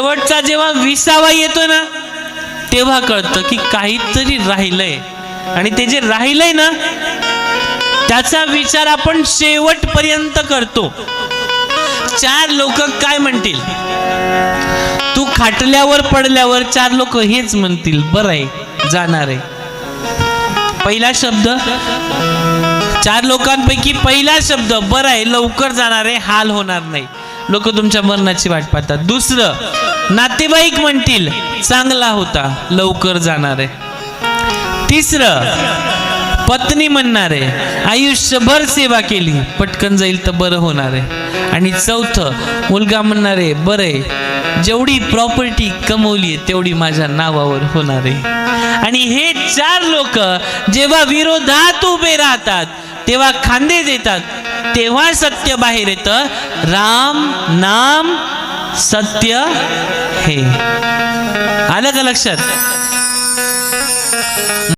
शेवटचा जेव्हा विसावा येतो ना तेव्हा कळतं की काहीतरी राहिलंय. आणि ते जे राहिलंय ना त्याचा विचार आपण शेवटपर्यंत करतो. चार लोक काय म्हणतील? तू खाटल्यावर पडल्यावर चार लोक हेच म्हणतील बरं आहे जाणार आहे. पहिला शब्द? चार लोकांपैकी पहिला शब्द बरं आहे लवकर जाणार आहे हाल होणार नाही. लोक तुमच्या मरणाची वाट पाहतात. दुसरं नातेवाईक म्हणतील चांगला होता लवकर जाणार आहे. तिसरं पत्नी म्हणणार आहे आयुष्यभर सेवा केली पटकन जाईल तर बरं होणार आहे. आणि चौथं मुलगा म्हणणार आहे बरं आहे जेवढी प्रॉपर्टी कमवली आहे तेवढी माझ्या नावावर होणार आहे. आणि हे चार लोक जेव्हा विरोधात उभे राहतात तेव्हा खांदे देतात तेव्हा सत्य बाहेर येतं राम नाम सत्य हे. आलं का लक्षात?